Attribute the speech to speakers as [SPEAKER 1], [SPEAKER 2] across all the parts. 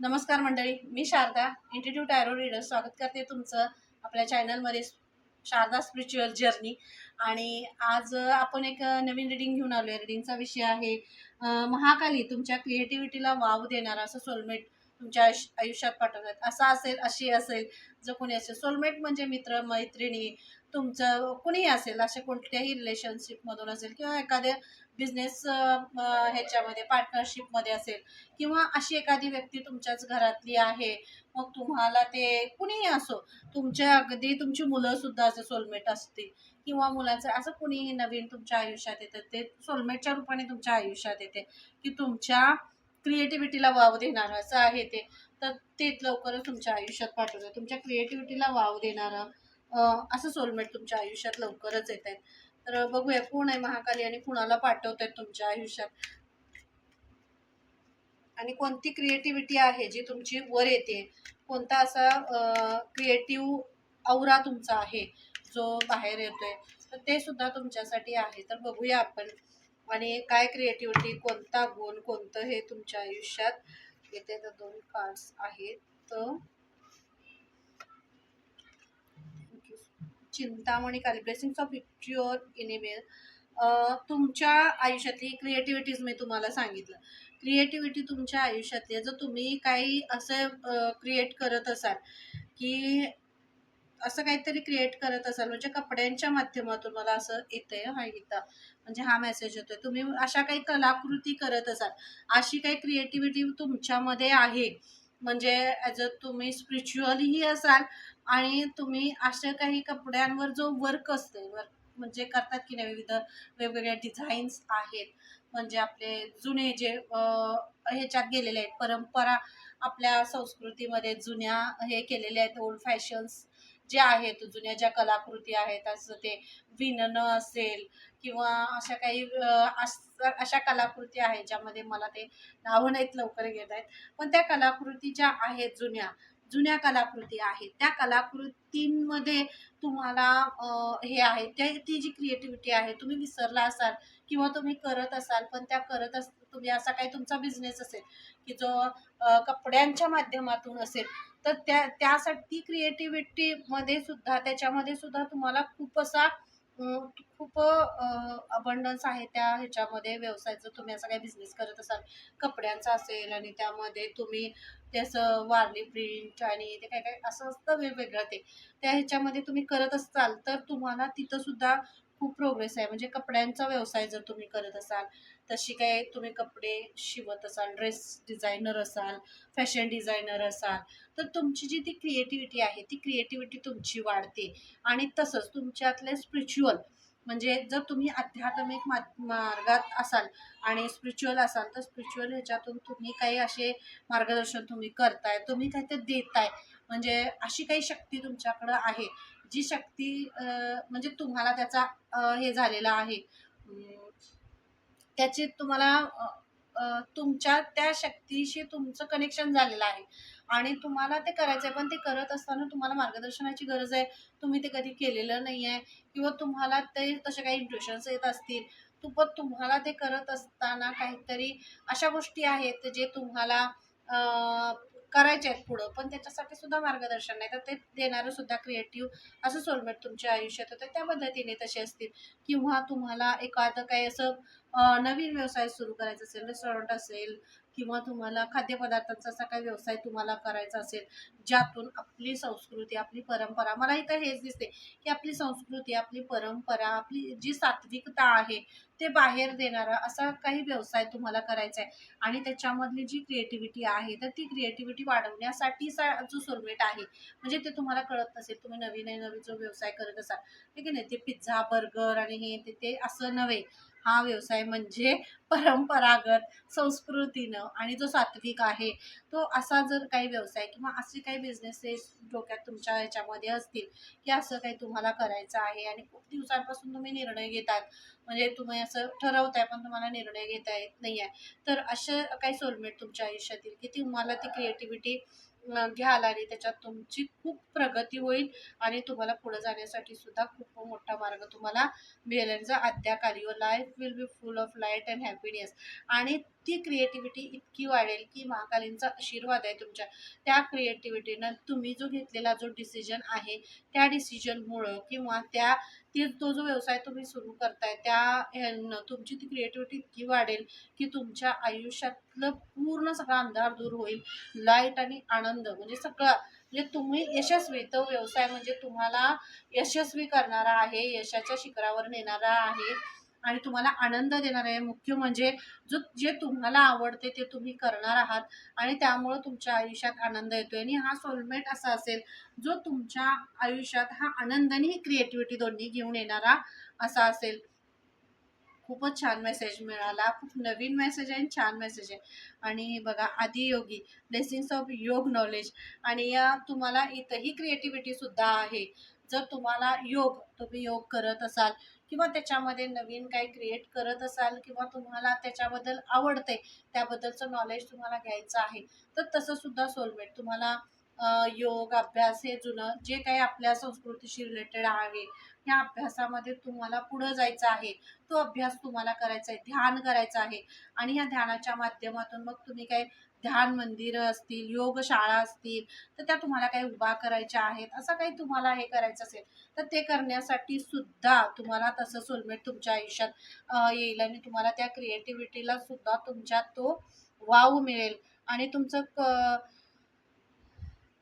[SPEAKER 1] नमस्कार मंडळी मी शारदा इंटिट्यूट ॲरो रीडर स्वागत करते तुमचं आपल्या चॅनलमध्ये शारदा स्पिरिच्युअल जर्नी आणि आज आपण एक नवीन रिडिंग घेऊन आलो आहे रिडिंगचा विषय आहे महाकाली तुमच्या क्रिएटिव्हिटीला वाव देणारा असं सोलमेट तुमच्या आयुष आयुष्यात पाठवतात. असा असेल अशी असेल जो कोणी असेल. सोलमेट म्हणजे मित्र मैत्रिणी तुमचं कुणीही असेल अशा कोणत्याही रिलेशनशिपमधून असेल किंवा एखाद्या बिझनेस ह्याच्यामध्ये पार्टनरशिपमध्ये असेल किंवा अशी एखादी व्यक्ती तुमच्याच घरातली आहे मग तुम्हाला ते कुणीही असो तुमच्या अगदी तुमची मुलं सुद्धा असे सोलमेट असतील किंवा मुलांचं असं कुणीही नवीन तुमच्या आयुष्यात येतं ते सोलमेटच्या रूपाने तुमच्या आयुष्यात येते की तुमच्या क्रिएटिव्हिटीला वाव देणारं असं आहे ते. तर ते लवकरच तुमच्या आयुष्यात पाठवतं. तुमच्या क्रिएटिव्हिटीला वाव देणारं असं सोलमेट तुमच्या आयुष्यात लवकरच येत आहेत तर बघूया कोण आहे महाकाली आणि कुणाला पाठवत आहेत तुमच्या आयुष्यात. आणि कोणती क्रिएटिव्हिटी आहे जी तुमची वर येते? कोणता असा क्रिएटिव्ह औरा तुमचा आहे जो बाहेर येतोय? तर ते सुद्धा तुमच्यासाठी आहे. तर बघूया आपण. आणि काय क्रिएटिव्हिटी कोणता गुण कोणतं हे तुमच्या आयुष्यात येते? तर दोन कार्ड्स आहेत. तर Chintamani Kali blessings of your animal तुमच्या आयुष्यातली क्रिएटिव्हिटीज मी तुम्हाला सांगितलं. क्रिएटिव्हिटी तुमच्या आयुष्यातली आहे. जर तुम्ही काही असं क्रिएट करत असाल की असं काहीतरी क्रिएट करत असाल म्हणजे कपड्यांच्या माध्यमातून मला असं येतंय हा इथं म्हणजे हा मेसेज येतोय. तुम्ही अशा काही कलाकृती करत असाल अशी काही क्रिएटिव्हिटी तुमच्यामध्ये आहे म्हणजे ॲज अ तुम्ही स्पिरिच्युअलीही असाल आणि तुम्ही अशा काही कपड्यांवर जो वर्क असते वर्क म्हणजे करतात की नाही विविध वेगवेगळ्या डिझाईन्स आहेत. म्हणजे आपले जुने जे ह्याच्यात गेलेले आहेत परंपरा आपल्या संस्कृतीमध्ये जुन्या हे केलेले आहेत ओल्ड फॅशन्स जे आहेत जुन्या ज्या कलाकृती आहेत असं ते विणणं असेल किंवा अशा काही अस- अशा कलाकृती आहेत ज्यामध्ये मला ते नावं नाहीत लवकर घेत आहेत. पण त्या कलाकृती ज्या आहेत जुन्या जुन्या कलाकृती आहेत. त्या कलाकृतींमध्ये तुम्हाला हे आहे. त्या ती जी क्रिएटिव्हिटी आहे तुम्ही विसरला असाल किंवा तुम्ही करत असाल पण त्या करत अस तुम्ही असा काही तुमचा बिझनेस असेल की जो कपड्यांच्या माध्यमातून असेल तर त्या त्यासाठी क्रिएटिव्हिटीमध्ये सुद्धा त्याच्यामध्ये सुद्धा तुम्हाला खूप असा खूप अबंडन्स आहे त्या ह्याच्यामध्ये. व्यवसायाचं तुम्ही असा काही बिझनेस करत असाल कपड्यांचा असेल आणि त्यामध्ये तुम्ही त्याचं वारली प्रिंट आणि ते काय काय असं असतं वेगवेगळं ते. त्या ह्याच्यामध्ये तुम्ही करत असाल तर तुम्हाला तिथंसुद्धा खूप प्रोग्रेस आहे. म्हणजे कपड्यांचा व्यवसाय जर तुम्ही करत असाल तशी काय तुम्ही कपडे शिवत असाल ड्रेस डिझायनर असाल फॅशन डिझायनर असाल तर तुमची जी ती क्रिएटिव्हिटी आहे ती क्रिएटिव्हिटी तुमची वाढते. आणि तसंच तुमच्यातले स्पिरिच्युअल म्हणजे जर तुम्ही आध्यात्मिक मा मार्गात असाल आणि स्पिरिच्युअल असाल तर स्पिरिच्युअल ह्याच्यातून तुम्ही काही असे मार्गदर्शन तुम्ही करताय तुम्ही काही ते देताय. म्हणजे अशी काही शक्ती तुमच्याकडं आहे. जी शक्ती म्हणजे तुम्हाला त्याचा हे झालेला आहे. त्याची तुम्हाला तुमच्या त्या शक्तीशी तुमचं कनेक्शन झालेलं आहे. आणि तुम्हाला ते करायचं आहे पण ते करत असताना तुम्हाला मार्गदर्शनाची गरज आहे. तुम्ही ते कधी केलेलं नाही आहे किंवा तुम्हाला ते तसे काही इंट्युशन्स येत असतील तू पण तुम्हाला ते करत असताना काहीतरी अशा गोष्टी आहेत जे तुम्हाला करायचे आहेत पुढं. पण त्याच्यासाठी सुद्धा मार्गदर्शन नाही. तर ते देणारं सुद्धा क्रिएटिव्ह असं सोलमेट तुमच्या आयुष्यात होतं. त्या पद्धतीने तसे असतील. किंवा तुम्हाला एखादं काही असं नवीन व्यवसाय सुरू करायचा असेल रेस्टॉरंट असेल किंवा तुम्हाला खाद्यपदार्थांचा असा काही व्यवसाय तुम्हाला करायचा असेल ज्यातून आपली संस्कृती आपली परंपरा मला इथं हेच दिसते की आपली संस्कृती आपली परंपरा आपली जी सात्विकता आहे ते बाहेर देणारा असा काही व्यवसाय तुम्हाला करायचा आहे. आणि त्याच्यामधली जी क्रिएटिव्हिटी आहे तर ती क्रिएटिव्हिटी वाढवण्यासाठी सा- जो सोलमेट आहे म्हणजे ते तुम्हाला कळत नसेल तुम्ही नवीन नवीन जो व्यवसाय करत असाल. ठीक आहे ना ते पिझ्झा बर्गर आणि हे ते ते असं नव्हे. हा व्यवसाय म्हणजे परंपरागत संस्कृतीनं आणि जो सात्विक आहे तो असा जर काही व्यवसाय किंवा असे काही बिझनेसेस डोक्यात तुमच्या ह्याच्यामध्ये असतील की असं काही तुम्हाला करायचं आहे आणि खूप दिवसांपासून तुम्ही निर्णय घेतात म्हणजे तुम्ही असं ठरवताय पण तुम्हाला निर्णय घेता येत नाही आहे तर अशा काही सोलमेट तुमच्या आयुष्यातील की तुम्हाला ती क्रिएटिव्हिटी घ्याल आणि त्याच्यात तुमची खूप प्रगती होईल आणि तुम्हाला पुढे जाण्यासाठी सुद्धा खूप मोठा मार्ग तुम्हाला मिळेल. आणि जर your life will be full of light and happiness आणि ती क्रिएटिव्हिटी इतकी वाढेल की महाकालींचा आशीर्वाद आहे तुमच्या. त्या क्रिएटिव्हिटीनं तुम्ही जो घेतलेला जो डिसिजन आहे त्या डिसिजनमुळं किंवा त्या ते तो जो व्यवसाय तुम्ही सुरू करताय त्या ह्यानं तुमची ती क्रिएटिव्हिटी इतकी वाढेल की तुमच्या आयुष्यातलं पूर्ण सगळा अंधार दूर होईल. लाइट आणि आनंद म्हणजे सगळं. म्हणजे तुम्ही यशस्वी तो व्यवसाय म्हणजे तुम्हाला यशस्वी करणारा आहे यशाच्या शिखरावर नेणारा आहे. आणि तुम्हाला आनंद देणार आहे. मुख्य म्हणजे जो जे तुम्हाला आवडते ते तुम्ही करणार आहात. आणि त्यामुळं तुमच्या आयुष्यात आनंद येतोय. आणि हा सोलमेट असा असेल जो तुमच्या आयुष्यात हा आनंद आणि क्रिएटिव्हिटी दोन्ही घेऊन येणारा असा असेल. खूपच छान मेसेज मिळाला. खूप नवीन मेसेज आहे आणि छान मेसेज आहे. आणि बघा Adiyogi blessings of yoga knowledge आणि या तुम्हाला इथंही क्रिएटिव्हिटी सुद्धा आहे. जर तुम्हाला योग तुम्ही योग करत असाल किंवा त्याच्यामध्ये नवीन काही क्रिएट करत असाल किंवा तुम्हाला त्याच्याबद्दल आवडते त्याबद्दलचं नॉलेज तुम्हाला घ्यायचं आहे तर तसं सुद्धा सोलमेट तुम्हाला योग अभ्यास हे जुनं जे काही आपल्या संस्कृतीशी रिलेटेड आहे या अभ्यासामध्ये तुम्हाला पुढं जायचं आहे तो अभ्यास तुम्हाला करायचा आहे ध्यान करायचं आहे. आणि या ध्यानाच्या माध्यमातून मग तुम्ही काय ध्यान मंदिरं असतील योग शाळा असतील तर त्या तुम्हाला काही उभा करायच्या आहेत असं काही तुम्हाला हे करायचं असेल तर ते करण्यासाठी सुद्धा तुम्हाला तसं सोलमेट तुमच्या आयुष्यात येईल आणि तुम्हाला त्या क्रिएटिव्हिटीला सुद्धा तुमच्या तो वाव मिळेल. आणि तुमचं क-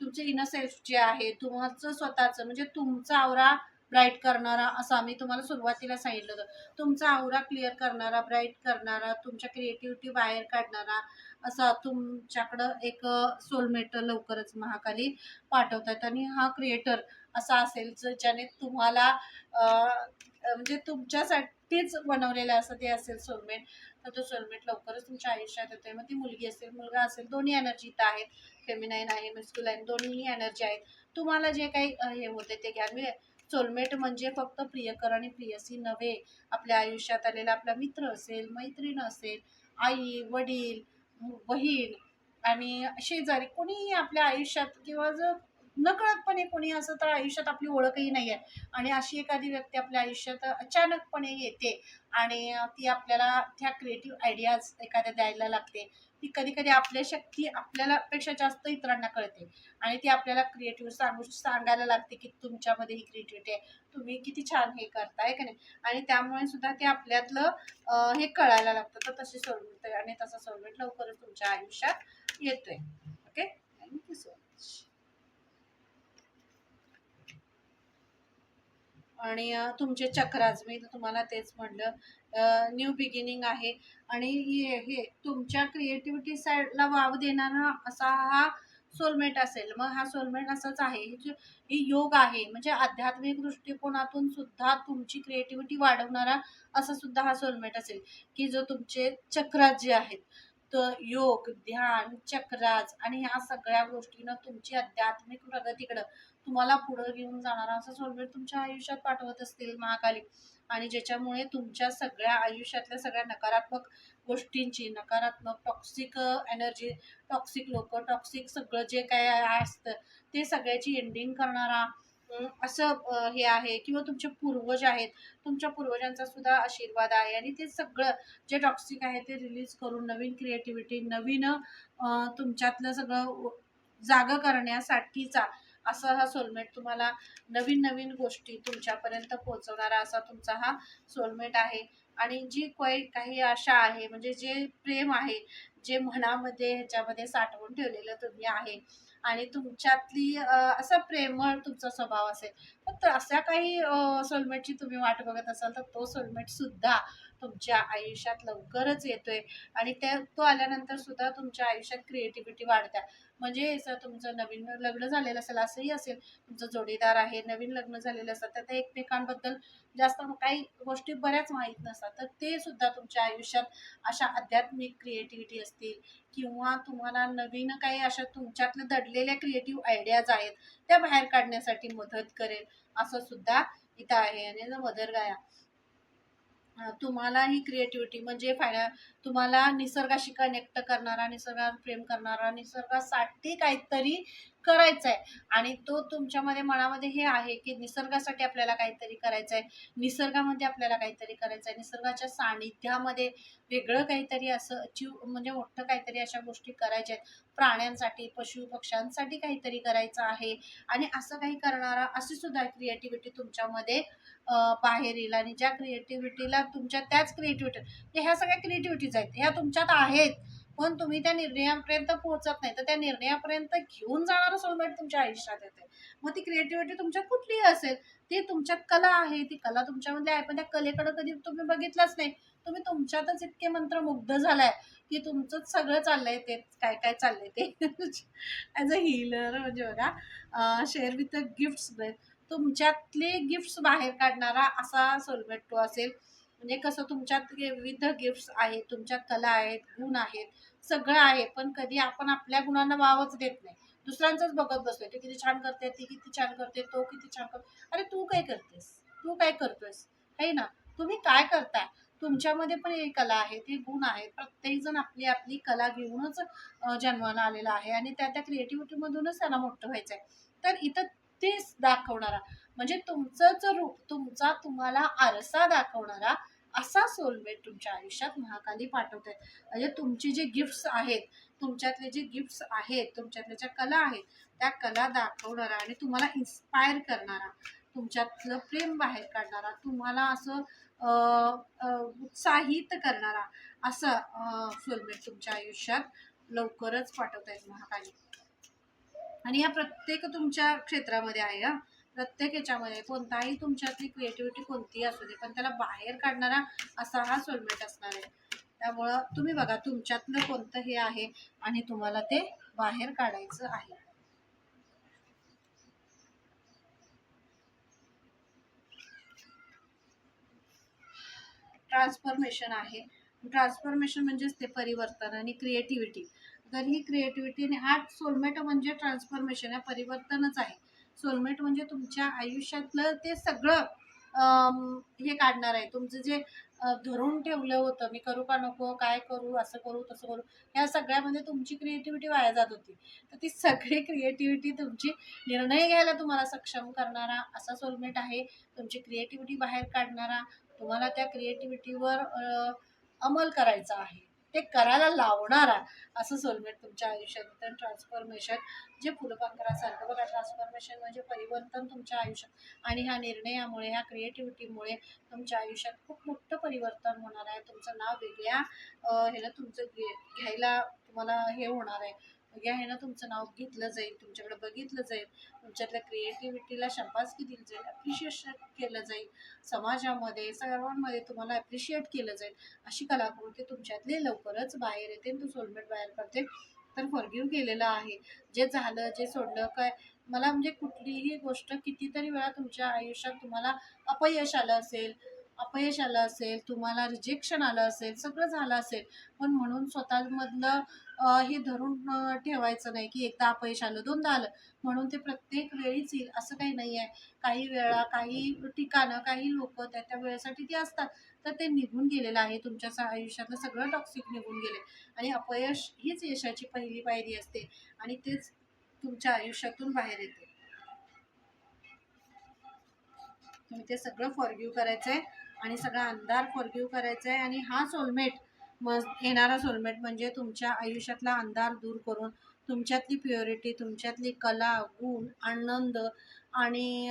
[SPEAKER 1] तुमचे इनसेल्फ जे आहे तुमचं स्वतःचं म्हणजे तुमचा आवरा ब्राईट करणारा असं आम्ही तुम्हाला सुरुवातीला सांगितलं होतं. तुमचा आवरा क्लिअर करणारा ब्राईट करणारा तुमच्या क्रिएटिव्हिटी बाहेर काढणारा असा तुमच्याकडं एक सोलमेट लवकरच महाकाली पाठवतात. आणि हा क्रिएटर असा असेल ज- ज्याने तुम्हाला म्हणजे तुमच्यासाठीच बनवलेलं असं ते असेल सोलमेट तर तो सोलमेट लवकरच तुमच्या आयुष्यात येतोय. मग ती मुलगी असेल मुलगा असेल दोन्ही एनर्जी इथं आहेत. फेमिनाईन आहे मस्क्युलाईन दोन्ही एनर्जी आहेत. तुम्हाला जे काही हे होते ते घ्या. मी सोलमेट म्हणजे फक्त प्रियकर आणि प्रियसी नव्हे. आपल्या आयुष्यात आलेला आपला मित्र असेल मैत्रीण असेल आई वडील बहीण आणि शेजारी कोणीही आपल्या आयुष्यात किंवा जर नकळतपणे कोणी असं तर आयुष्यात आपली ओळखही नाही आहे आणि अशी एखादी व्यक्ती आपल्या आयुष्यात अचानकपणे येते आणि ती आपल्याला त्या क्रिएटिव्ह आयडियाज एखाद्या द्यायला लागते. ती कधी कधी आपल्या शक्ती आपल्याला पेक्षा जास्त इतरांना कळते. आणि ती आपल्याला क्रिएटिव्ह सांगू सांगायला लागते की तुमच्यामध्ये ही क्रिएटिव्हिटी आहे. तुम्ही किती छान हे करताय का नाही? आणि त्यामुळे सुद्धा ते आपल्यातलं हे कळायला लागतं. तर तशी सोलमेट आणि तसा सोलमेट लवकरच तुमच्या आयुष्यात येतोय. ओके थँक्यू सो मच आणि तुमचे चक्राज मी तुम्हाला तेच म्हणलं. न्यू बिगिनिंग आहे. आणि हे हे तुमच्या क्रिएटिव्हिटी साईडला वाव देणारा असा हा सोलमेट असेल. मग हा सोलमेट असाच आहे. ही योग आहे. म्हणजे आध्यात्मिक दृष्टिकोनातून सुद्धा तुमची क्रिएटिव्हिटी वाढवणारा असा सुद्धा हा सोलमेट असेल. की जो तुमचे चक्राज जे आहेत तर योग ध्यान चक्राज आणि ह्या सगळ्या गोष्टीनं तुमची आध्यात्मिक प्रगतीकडं तुम्हाला पुढं घेऊन जाणारा असं सोलमेट तुमच्या आयुष्यात पाठवत असतील महाकाली. आणि ज्याच्यामुळे तुमच्या सगळ्या आयुष्यातल्या सगळ्या नकारात्मक गोष्टींची नकारात्मक टॉक्सिक एनर्जी टॉक्सिक लोक टॉक्सिक सगळं जे काय असतं ते सगळ्याची एंडिंग करणारा असं हे आहे. किंवा तुमचे पूर्वज आहेत तुमच्या पूर्वजांचा सुद्धा आशीर्वाद आहे. आणि ते सगळं जे टॉक्सिक आहे ते रिलीज करून नवीन क्रिएटिव्हिटी नवीन तुमच्यातलं सगळं जागं करण्यासाठीचा असा हा सोलमेट तुम्हाला नवीन नवीन गोष्टी तुमच्यापर्यंत पोहोचवणारा असा तुमचा हा सोलमेट आहे. आणि जी काही काही आशा आहे म्हणजे जे प्रेम आहे जे मनामध्ये ह्याच्यामध्ये साठवून ठेवलेलं तुम्ही आहे आणि तुमच्यातली असा प्रेमळ तुमचा स्वभाव असेल तर अशा काही सोलमेटची तुम्ही वाट बघत असाल तर तो सोलमेटसुद्धा तुमच्या आयुष्यात लवकरच येतोय. आणि त्या तो आल्यानंतर सुद्धा तुमच्या आयुष्यात क्रिएटिव्हिटी वाढत्या. म्हणजे जर तुमचं नवीन लग्न झालेलं असेल असंही असेल तुमचं जोडीदार आहे नवीन लग्न झालेलं असतात तर ते एकमेकांबद्दल जास्त काही गोष्टी बऱ्याच माहीत नसतात. तर ते सुद्धा तुमच्या आयुष्यात अशा आध्यात्मिक क्रिएटिव्हिटी असतील किंवा तुम्हाला नवीन काही अशा तुमच्यातल्या दडलेल्या क्रिएटिव्ह आयडियाज आहेत त्या बाहेर काढण्यासाठी मदत करेल असं सुद्धा इथं आहे. आणि मदर गाया तुम्हाला ही क्रिएटिव्हिटी म्हणजे फायना तुम्हाला निसर्गाशी कनेक्ट करणारा निसर्गावर प्रेम करणारा निसर्गासाठी काहीतरी करायचं आहे आणि तो तुमच्यामध्ये मनामध्ये हे आहे की निसर्गासाठी आपल्याला काहीतरी करायचं आहे निसर्गामध्ये आपल्याला काहीतरी करायचं आहे निसर्गाच्या सानिध्यामध्ये वेगळं काहीतरी असं अचीव म्हणजे मोठं काहीतरी अशा गोष्टी करायच्या आहेत. प्राण्यांसाठी पशु पक्ष्यांसाठी काहीतरी करायचं आहे. आणि असं काही करणारा अशी सुद्धा क्रिएटिव्हिटी तुमच्यामध्ये बाहेर येईल. आणि ज्या क्रिएटिव्हिटीला तुमच्या त्याच क्रिएटिव्हिटी ह्या सगळ्या क्रिएटिव्हिटीज आहेत. ह्या तुमच्यात आहेत. पण तुम्ही त्या निर्णयापर्यंत पोहोचत नाही. तर त्या निर्णयापर्यंत घेऊन जाणारं सोलमेट तुमच्या आयुष्यात येते. मग ती क्रिएटिव्हिटी तुमच्यात कुठलीही असेल ती तुमच्यात कला आहे ती कला तुमच्यामध्ये आहे पण त्या कलेकडे कधी तुम्ही बघितलंच नाही. तुम्ही तुमच्यातच इतके मंत्रमुग्ध झालाय की तुमचंच सगळं चाललंय ते काय काय चाललंय ते. ॲज अ हिलर म्हणजे बघा शेअर विथ द गिफ्ट्स तुमच्यातले गिफ्ट्स बाहेर काढणारा असा सोलमेट टू असेल म्हणजे कसं तुमच्यात विविध गिफ्ट्स आहेत तुमच्यात कला आहेत गुण आहेत सगळं आहे पण कधी आपण आपल्या गुणांना वावच देत नाही. दुसऱ्यांचंच बघत बसतोय ते किती छान करते ती किती छान करते तो किती छान करतो अरे तू काय करतेस? तू काय करतोयस? है ना? तुम्ही काय करताय? तुमच्यामध्ये पण एक कला आहे ते गुण आहेत प्रत्येक जण आपली आपली कला घेऊनच जन्माला आलेला आहे आणि त्या त्या क्रिएटिव्हिटीमधूनच त्यांना मोठं व्हायचं आहे तर इथं तेच दाखवणारा म्हणजे तुमचंच रूप तुमचा तुम्हाला आरसा दाखवणारा असा सोलमेट तुमच्या आयुष्यात महाकाली पाठवते म्हणजे तुमची जे गिफ्ट्स आहेत तुमच्यातले जे गिफ्ट्स आहेत तुमच्यातल्या ज्या कला आहेत त्या कला दाखवणारा आणि तुम्हाला इन्स्पायर करणारा तुमच्यातलं प्रेम बाहेर काढणारा तुम्हाला असं उत्साहित करणारा असं सोलमेट तुमच्या आयुष्यात लवकरच पाठवत आहेत महाकाली. आणि ह्या प्रत्येक तुमच्या क्षेत्रामध्ये आहे हा. प्रत्येक याच्यामध्ये कोणताही तुमच्यातली क्रिएटिव्हिटी कोणतीही असू दे पण त्याला बाहेर काढणारा असा हा सोलमेट असणार आहे. त्यामुळं तुम्ही बघा तुमच्यातलं कोणतं हे आहे आणि तुम्हाला ते बाहेर काढायचं आहे. ट्रान्सफॉर्मेशन आहे. ट्रान्सफॉर्मेशन म्हणजेच ते परिवर्तन आणि क्रिएटिव्हिटी तर ही क्रिएटिव्हिटी आणि हा सोलमेट म्हणजे ट्रान्सफॉर्मेशन या परिवर्तनच आहे. सोलमेट म्हणजे तुमच्या आयुष्यातलं ते सगळं हे काढणार आहे. तुमचं जे धरून ठेवलं होतं मी करू का नको काय करू असं करू तसं करू ह्या सगळ्यामध्ये तुमची क्रिएटिव्हिटी वाया जात होती. तर ती सगळी क्रिएटिव्हिटी तुमची निर्णय घ्यायला तुम्हाला सक्षम करणारा असा सोलमेट आहे. तुमची क्रिएटिव्हिटी बाहेर काढणारा तुम्हाला त्या क्रिएटिव्हिटीवर अंमल करायचा आहे. ते करायला लावणारा असं सोलमेट तुमच्या आयुष्यात तर ट्रान्सफॉर्मेशन जे फुलपाखरासारखं बघा ट्रान्सफॉर्मेशन म्हणजे परिवर्तन तुमच्या आयुष्यात. आणि ह्या निर्णयामुळे ह्या क्रिएटिव्हिटीमुळे तुमच्या आयुष्यात खूप मोठं परिवर्तन होणार आहे. तुमचं नाव वेगळ्या ह्याला तुमचं घे घ्यायला तुम्हाला हे होणार आहे. वेगळ्या ह्यानं तुमचं नाव घेतलं जाईल तुमच्याकडे बघितलं जाईल तुमच्यातल्या क्रिएटिव्हिटीला शंपासकी दिली जाईल ॲप्रिशिएशन केलं जाईल समाजामध्ये सर्वांमध्ये तुम्हाला ॲप्रिशिएट केलं जाईल. अशी कलाकृती तुमच्यातली लवकरच बाहेर येते तू सोलमेट बाहेर करते तर फॉरगिव्ह केलेलं आहे. जे झालं जे सोडलं काय मला म्हणजे कुठलीही गोष्ट कितीतरी वेळा तुमच्या आयुष्यात तुम्हाला अपयश आलं असेल अपयश आलं असेल तुम्हाला रिजेक्शन आलं असेल सगळं झालं असेल पण म्हणून स्वतःमधलं हे धरून ठेवायचं नाही की एकदा अपयश आलं दोनदा आलं. म्हणून ते प्रत्येक वेळीच येईल असं काही नाही आहे. काही वेळा काही ठिकाणं काही लोक त्या त्या वेळेसाठी ती असतात तर ते निघून गेलेलं आहे. तुमच्या आयुष्यातलं सगळं टॉक्सिक निघून गेले आणि अपयश हीच यशाची पहिली पायरी असते आणि तेच तुमच्या आयुष्यातून बाहेर येते. तुम्ही ते सगळं फॉरगिव्ह करायचं आहे आणि सगळा अंधार फॉरगिव करायचा आहे आणि हा सोलमेट मग येणारा सोलमेट म्हणजे तुमच्या आयुष्यातला अंधार दूर करून तुमच्यातली प्युरिटी तुमच्यातली कला गुण आनंद आणि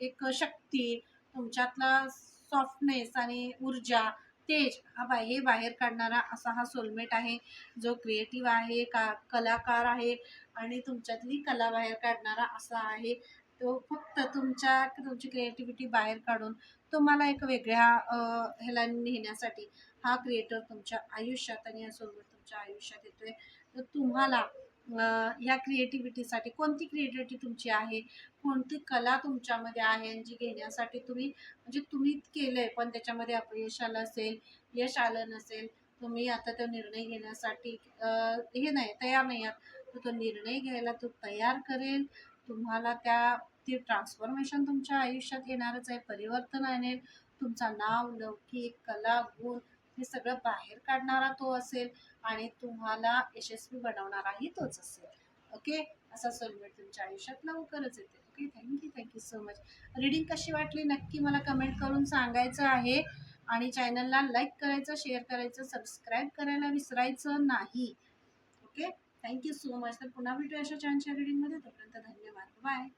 [SPEAKER 1] एक शक्ती तुमच्यातला सॉफ्टनेस आणि ऊर्जा तेज हा बा हे बाहेर काढणारा असा हा सोलमेट आहे. जो क्रिएटिव्ह आहे का कलाकार आहे आणि तुमच्यातली कला बाहेर काढणारा असा आहे. तो फक्त तुमच्या तुमची क्रिएटिव्हिटी बाहेर काढून तुम्हाला एक वेगळ्या ह्याला नेण्यासाठी हा क्रिएटर तुमच्या आयुष्यात आणि या सोबत तुमच्या आयुष्यात येतोय. तर तुम्हाला ह्या क्रिएटिव्हिटीसाठी कोणती क्रिएटिव्हिटी तुमची आहे? कोणती कला तुमच्यामध्ये आहे आणि जी घेण्यासाठी तुम्ही म्हणजे तुम्ही केलं आहे पण त्याच्यामध्ये अपयश आलं असेल यश आलं नसेल तुम्ही आता तो निर्णय घेण्यासाठी हे नाही तयार नाही आहात. तर तो निर्णय घ्यायला तो तयार करेल. तुम्हाला त्या ते ट्रान्सफॉर्मेशन तुमच्या आयुष्यात येणारच आहे. परिवर्तन आणेल तुमचा नाव लौकिक कला गुण हे सगळं बाहेर काढणारा तो असेल आणि तुम्हाला यशस्वी बनवणाराही तोच असेल. ओके असा सोलमेट तुमच्या आयुष्यात लवकरच येते. Okay thank you thank you so much reading कशी वाटली? नक्की मला कमेंट करून सांगायचं आहे. आणि चॅनलला लाईक करायचं शेअर करायचं सबस्क्राईब करायला विसरायचं नाही. ओके थँक्यू सो मच तर पुन्हा भेटूया अशा छानशा रीडिंगमध्ये तोपर्यंत धन्यवाद. बाय